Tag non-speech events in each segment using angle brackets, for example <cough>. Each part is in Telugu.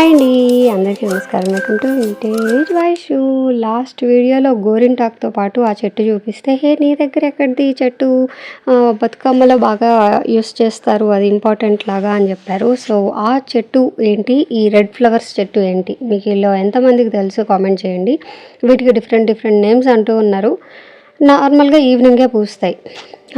హాయ్ అండి అందరికీ నమస్కారం. Welcome to vintage shoe last వీడియోలో గోరింటాక్తో పాటు ఆ చెట్టు చూపిస్తే హే నీ దగ్గర ఎక్కడిది ఈ చెట్టు? బతుకమ్మలో బాగా యూస్ చేస్తారు అది ఇంపార్టెంట్ లాగా అని చెప్పారు. సో ఆ చెట్టు ఏంటి? ఈ రెడ్ ఫ్లవర్స్ చెట్టు ఏంటి? మీకు ఇలా ఎంతమందికి తెలుసు కామెంట్ చేయండి. వీటికి డిఫరెంట్ డిఫరెంట్ నేమ్స్ అంటూ ఉన్నారు. నార్మల్గా ఈవినింగే పూస్తాయి.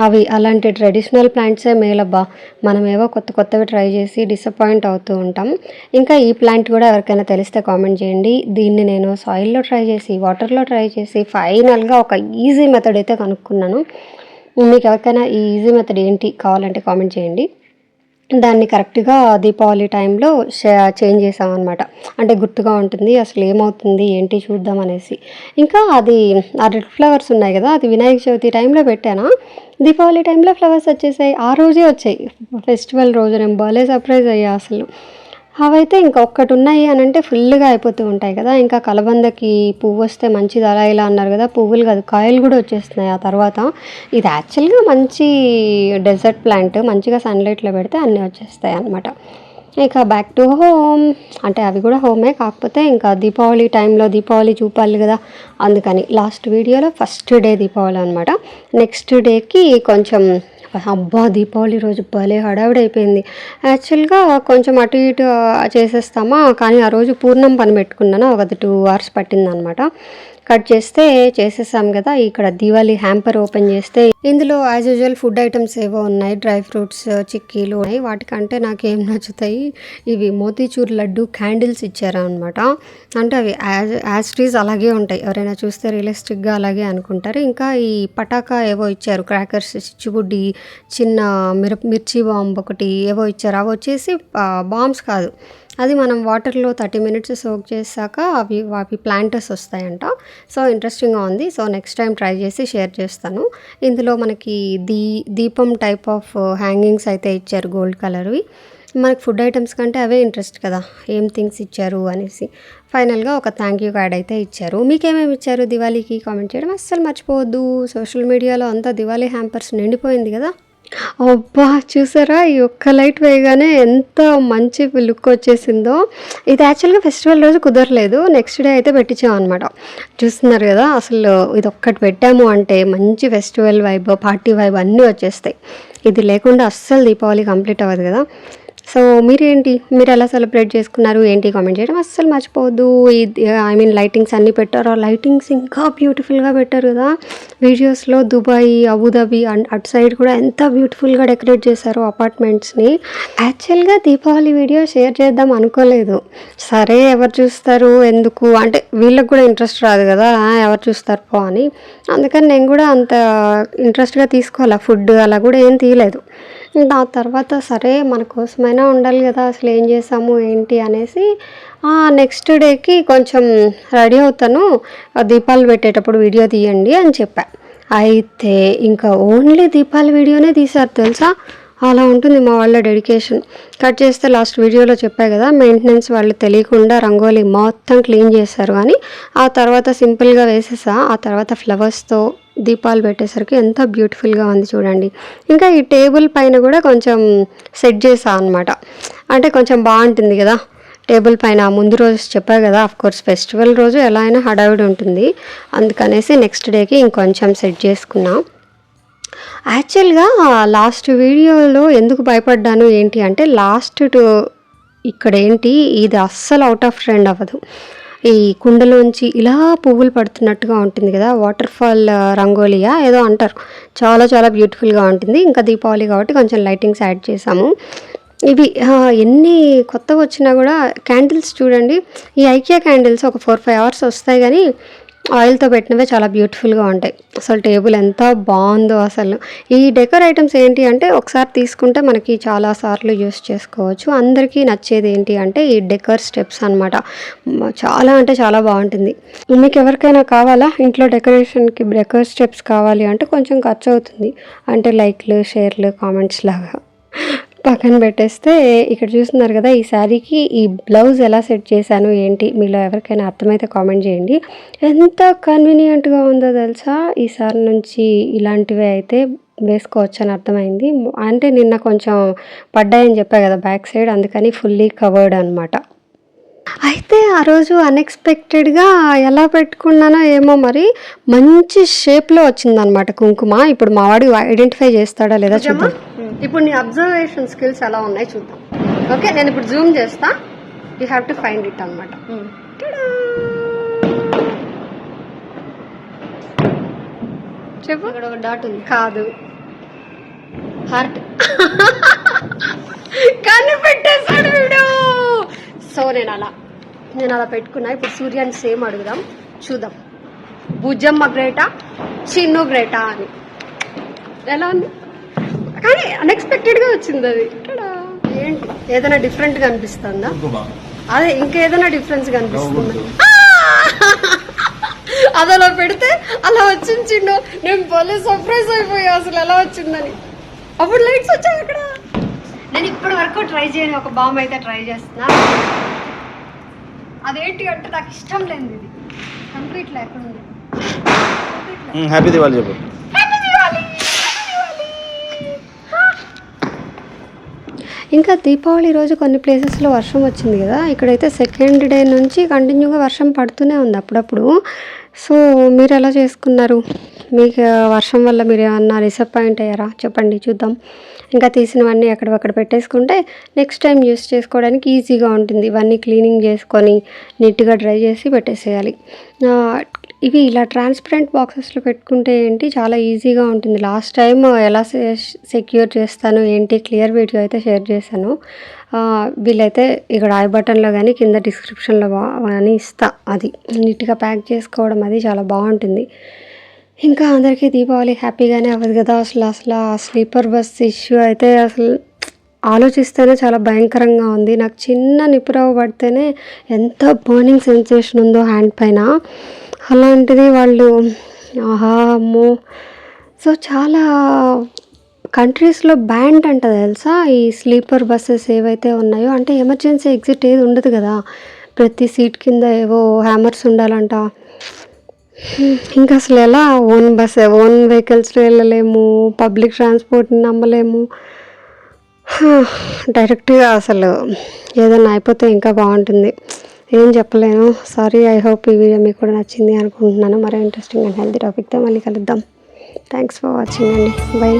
అవి అలాంటి ట్రెడిషనల్ ప్లాంట్సే మేలబ్బా. మనమేవో కొత్త కొత్తవి ట్రై చేసి డిసప్పాయింట్ అవుతూ ఉంటాం. ఇంకా ఈ ప్లాంట్ కూడా ఎవరికైనా తెలిస్తే కామెంట్ చేయండి. దీన్ని నేను సాయిల్లో ట్రై చేసి వాటర్లో ట్రై చేసి ఫైనల్గా ఒక ఈజీ మెథడ్ అయితే కనుక్కున్నాను. మీకు ఎవరికైనా ఈ ఈజీ మెథడ్ ఏంటి కావాలంటే కామెంట్ చేయండి. దాన్ని కరెక్ట్గా దీపావళి టైంలో చేంజ్ చేసామన్నమాట. అంటే గుర్తుగా ఉంటుంది అసలు ఏమవుతుంది ఏంటి చూద్దాం అనేసి. ఇంకా అది ఆ రెడ్ ఫ్లవర్స్ ఉన్నాయి కదా అది వినాయక చవితి టైంలో పెట్టానా? దీపావళి టైంలో ఫ్లవర్స్ వచ్చేసాయి ఆ రోజే వచ్చాయి. ఫెస్టివల్ రోజు నేను భలే సర్ప్రైజ్ అయ్యా అసలు. అవైతే ఇంకా ఒక్కటి ఉన్నాయి అని అంటే ఫుల్గా అయిపోతూ ఉంటాయి కదా. ఇంకా కలబందకి పువ్వు వస్తే మంచిది అలా ఇలా అన్నారు కదా. పువ్వులు కాదు కాయలు కూడా వచ్చేస్తున్నాయి ఆ తర్వాత. ఇది యాక్చువల్గా మంచి డెజర్ట్ ప్లాంట్ మంచిగా సన్లైట్లో పెడితే అన్నీ వచ్చేస్తాయి అనమాట ఇక బ్యాక్ టు హోమ్. అంటే అవి కూడా హోమే కాకపోతే ఇంకా దీపావళి టైంలో దీపావళి చూపాలి కదా. అందుకని లాస్ట్ వీడియోలో ఫస్ట్ డే దీపావళి అనమాట నెక్స్ట్ డేకి కొంచెం అబ్బా దీపావళి రోజు భలే హడావిడైపోయింది. యాక్చువల్గా కొంచెం అటు ఇటు చేసేస్తామా? కానీ ఆ రోజు పూర్ణం పని పెట్టుకున్నాను. ఒక టూ అవర్స్ పట్టిందనమాట. కట్ చేస్తే చేసేసాం కదా ఇక్కడ దివాళీ హ్యాంపర్ ఓపెన్ చేస్తే. ఇందులో యాజ్ యూజువల్ ఫుడ్ ఐటమ్స్ ఏవో ఉన్నాయి డ్రై ఫ్రూట్స్ చిక్కీలు ఉన్నాయి. వాటికంటే నాకు ఏం నచ్చుతాయి ఇవి మోతీచూర్ లడ్డు క్యాండిల్స్ ఇచ్చారనమాట అంటే అవి యాజ్ యాజ్ ట్రీస్ అలాగే ఉంటాయి. ఎవరైనా చూస్తే రియలిస్టిక్గా అలాగే అనుకుంటారు. ఇంకా ఈ పటాకా ఏవో ఇచ్చారు క్రాకర్స్ చిచ్చుబుడ్డి చిన్న మిర మిర్చి బాంబు ఒకటి ఏవో ఇచ్చారు. అవి వచ్చేసి బాంబ్స్ కాదు. అది మనం వాటర్లో థర్టీ మినిట్స్ సోక్ చేశాక అవి అవి ప్లాంటర్స్ వస్తాయంట. సో ఇంట్రెస్టింగ్గా ఉంది. సో నెక్స్ట్ టైం ట్రై చేసి షేర్ చేస్తాను. ఇందులో మనకి దీ దీపం టైప్ ఆఫ్ హ్యాంగింగ్స్ అయితే ఇచ్చారు గోల్డ్ కలర్వి మనకి ఫుడ్ ఐటమ్స్ కంటే అవే ఇంట్రెస్ట్ కదా. ఏం థింగ్స్ ఇచ్చారు అనేసి. ఫైనల్గా ఒక థ్యాంక్ యూ కార్డ్ అయితే ఇచ్చారు. మీకేమేమి ఇచ్చారు దివాళీకి? కామెంట్ చేయడం అస్సలు మర్చిపోవద్దు. సోషల్ మీడియాలో అంతా దివాళీ హ్యాంపర్స్ నిండిపోయింది కదా. అబ్బా చూసారా? ఈ ఒక్క లైట్ వేయగానే ఎంత మంచి లుక్ వచ్చేసిందో. ఇది యాక్చువల్గా ఫెస్టివల్ రోజు కుదరలేదు. నెక్స్ట్ డే అయితే పెట్టించాం అనమాట చూస్తున్నారు కదా అసలు ఇది ఒక్కటి పెట్టాము అంటే మంచి ఫెస్టివల్ వైబ్ పార్టీ వైబ్ అన్నీ వచ్చేస్తాయి. ఇది లేకుండా అస్సలు దీపావళి కంప్లీట్ అవ్వదు కదా. సో మీరేంటి? మీరు ఎలా సెలబ్రేట్ చేసుకున్నారు? ఏంటి? కామెంట్ చేయడం అస్సలు మర్చిపోవద్దు. ఐ మీన్ లైటింగ్స్ అన్నీ పెట్టారు. ఆ లైటింగ్స్ ఇంకా బ్యూటిఫుల్గా పెట్టారు కదా. వీడియోస్లో దుబాయ్ అబుదాబి అండ్ అటు సైడ్ కూడా ఎంత బ్యూటిఫుల్గా డెకరేట్ చేశారు అపార్ట్మెంట్స్ని. యాక్చువల్గా దీపావళి వీడియో షేర్ చేద్దాం అనుకోలేదు. సరే ఎవరు చూస్తారు? ఎందుకు? అంటే వీళ్ళకి కూడా ఇంట్రెస్ట్ రాదు కదా. ఎవరు చూస్తారు పో అని. అందుకని నేను కూడా అంత ఇంట్రెస్ట్గా తీసుకోవాలి? ఫుడ్ అలా కూడా ఏం తీయలేదు. ఆ తర్వాత సరే మన కోసమైనా ఉండాలి కదా అసలు ఏం చేసాము ఏంటి అనేసి నెక్స్ట్ డేకి కొంచెం రెడీ అవుతాను. దీపాలు పెట్టేటప్పుడు వీడియో తీయండి అని చెప్పా. అయితే ఇంకా ఓన్లీ దీపాల వీడియోనే తీశారు తెలుసా? అలా ఉంటుంది మా వాళ్ళ డెడికేషన్. కట్ చేస్తే లాస్ట్ వీడియోలో చెప్పా కదా మెయింటెనెన్స్ వాళ్ళు తెలియకుండా రంగోలీ మొత్తం క్లీన్ చేశారు అని. ఆ తర్వాత సింపుల్గా వేసేసా ఆ తర్వాత ఫ్లవర్స్తో దీపాలు పెట్టేసరికి ఎంత బ్యూటిఫుల్గా ఉంది చూడండి. ఇంకా ఈ టేబుల్ పైన కూడా కొంచెం సెట్ చేసా అనమాట అంటే కొంచెం బాగుంటుంది కదా టేబుల్ పైన ముందు రోజు చెప్పా కదా ఆఫ్ కోర్స్ ఫెస్టివల్ రోజు ఎలా అయినా హడావిడి ఉంటుంది. అందుకనేసి నెక్స్ట్ డేకి ఇంకొంచెం సెట్ చేసుకున్నాం. యాక్చువల్గా లాస్ట్ వీడియోలో ఎందుకు భయపడ్డాను ఏంటి అంటే లాస్ట్ టు ఇక్కడ ఏంటి ఇది అస్సలు అవుట్ ఆఫ్ ట్రెండ్ అవ్వదు. ఈ కుండలోంచి ఇలా పువ్వులు పడుతున్నట్టుగా ఉంటుంది కదా వాటర్ ఫాల్ uh, రంగోలియా ఏదో అంటారు. చాలా చాలా బ్యూటిఫుల్గా ఉంటుంది. ఇంకా దీపావళి కాబట్టి కొంచెం లైటింగ్స్ యాడ్ చేసాము ఇవి ఎన్ని కొత్తగా వచ్చినా కూడా క్యాండిల్స్ చూడండి. ఈ ఐకియా క్యాండిల్స్ ఒక ఫోర్ ఫైవ్ అవర్స్ వస్తాయి కానీ ఆయిల్తో పెట్టినవే చాలా బ్యూటిఫుల్గా ఉంటాయి. అసలు టేబుల్ ఎంత బాగుందో అసలు. ఈ డెకర్ ఐటమ్స్ ఏంటి అంటే ఒకసారి తీసుకుంటే మనకి చాలా సార్లు యూస్ చేసుకోవచ్చు. అందరికీ నచ్చేది ఏంటి అంటే ఈ డెకర్ స్టెప్స్ అనమాట చాలా అంటే చాలా బాగుంటుంది. మీకు ఎవరికైనా కావాలా? ఇంట్లో డెకరేషన్కి డెకర్ స్టెప్స్ కావాలి అంటే కొంచెం ఖర్చు అవుతుంది అంటే లైక్లు షేర్లు కామెంట్స్ లాగా. పక్కన పెట్టేస్తే ఇక్కడ చూస్తున్నారు కదా ఈ శారీకి ఈ బ్లౌజ్ ఎలా సెట్ చేశాను ఏంటి? మీలో ఎవరికైనా అర్థమైతే కామెంట్ చేయండి. ఎంత కన్వీనియంట్గా ఉందో తెలుసా? ఈసారి నుంచి ఇలాంటివి అయితే వేసుకోవచ్చు అని అర్థమైంది. అంటే నిన్న కొంచెం పడ్డాయని చెప్పా కదా బ్యాక్ సైడ్ అందుకని ఫుల్లీ కవర్డ్ అనమాట అయితే ఆ రోజు అన్ఎక్స్పెక్టెడ్గా ఎలా పెట్టుకున్నానో ఏమో మరి మంచి షేప్లో వచ్చిందనమాట కుంకుమ. ఇప్పుడు మా వాడు ఐడెంటిఫై చేస్తాడా లేదా చూద్దాం. ఇప్పుడు నీ అబ్జర్వేషన్ స్కిల్స్ ఎలా ఉన్నాయి చూద్దాం. ఓకే నేను ఇప్పుడు జూమ్ చేస్తా. You have to find it అనమాట చెప్పు. ఇక్కడ ఒక డాట్ ఉంది. కాదు. హార్ట్ <laughs> కానీ పెట్టేశాడు వీడు. సో నేను అలా. నేను అలా పెట్టుకున్నా. ఇప్పుడు సూర్యాన్ని సేమ్ అడుగుదాం. చూద్దాం. భుజమ్మ గ్రేటా? చిన్ను గ్రేటా అని. ఎలా ఉంది? కానీ అన్ఎక్స్పెక్టెడ్గా వచ్చింది అది. ఏంటి? ఏదైనా డిఫరెంట్గా అనిపిస్తుందా? అదే ఇంకేదైనా డిఫరెన్స్ కనిపిస్తుందా అది అలా పెడితే అలా వచ్చింది చిన్ను. నేను పోలే సర్ప్రైజ్ అయిపోయా అసలు ఎలా వచ్చిందని. అప్పుడు లైట్స్ వచ్చాయి అక్కడ. నేను ఇప్పటి వరకు ట్రై చేయని. ఒక బాంబ్ అయితే ట్రై చేస్తున్నా. అదేంటి అంటే నాకు ఇష్టం లేదు ఇది. కంప్లీట్ లేకుండా హ్యాపీ దివాళీ చెప్పు. ఇంకా దీపావళి రోజు కొన్ని ప్లేసెస్లో వర్షం వచ్చింది కదా ఇక్కడైతే సెకండ్ డే నుంచి కంటిన్యూగా వర్షం పడుతూనే ఉంది అప్పుడప్పుడు. సో మీరు ఎలా చేసుకున్నారు? మీకు వర్షం వల్ల మీరు ఏమన్నా డిసప్పాయింట్ అయ్యారా? చెప్పండి చూద్దాం. ఇంకా తీసినవన్నీ అక్కడ పెట్టేసుకుంటే నెక్స్ట్ టైం యూస్ చేసుకోవడానికి ఈజీగా ఉంటుంది. ఇవన్నీ క్లీనింగ్ చేసుకొని నీట్గా డ్రై చేసి పెట్టేసేయాలి. ఇవి ఇలా ట్రాన్స్పరెంట్ బాక్సెస్లో పెట్టుకుంటే ఏంటి? చాలా ఈజీగా ఉంటుంది. లాస్ట్ టైం ఎలా సెక్యూర్ చేస్తాను ఏంటి? క్లియర్ వీడియో అయితే షేర్ చేశాను. వీలైతే ఇక్కడ ఐ బటన్లో కానీ కింద డిస్క్రిప్షన్లో కానీ ఇస్తా. అది నీట్గా ప్యాక్ చేసుకోవడం అది చాలా బాగుంటుంది. ఇంకా అందరికీ దీపావళి హ్యాపీగానే అవ్వదు కదా? అసలు అసలు ఆ స్లీపర్ బస్ ఇష్యూ అయితే అసలు ఆలోచిస్తేనే చాలా భయంకరంగా ఉంది. నాకు చిన్న నిపురవ పడితేనే ఎంత బర్నింగ్ సెన్సేషన్ ఉందో హ్యాండ్ పైన. అలాంటిది వాళ్ళు ఆహా అమ్మో. సో చాలా కంట్రీస్లో బ్యాండ్ అంట తెలుసా? ఈ స్లీపర్ బస్సెస్ ఏవైతే ఉన్నాయో అంటే ఎమర్జెన్సీ ఎగ్జిట్ ఏది ఉండదు కదా? ప్రతి సీట్ కింద ఏవో హ్యామర్స్ ఉండాలంట. ఇంకా అసలు ఎలా? ఓన్ బస్ ఓన్ వెహికల్స్లో వెళ్ళలేము పబ్లిక్ ట్రాన్స్పోర్ట్ని నమ్మలేము. డైరెక్ట్గా అసలు ఏదైనా అయిపోతే ఇంకా బాగుంటుంది. ఏం చెప్పలేను. సారీ ఐ హోప్ ఈ వీడియో మీకు కూడా నచ్చింది అనుకుంటున్నాను. మరో ఇంట్రెస్టింగ్ అండ్ హెల్తీ టాపిక్తో మళ్ళీ కలుద్దాం. థ్యాంక్స్ ఫర్ వాచింగ్ అండి. బై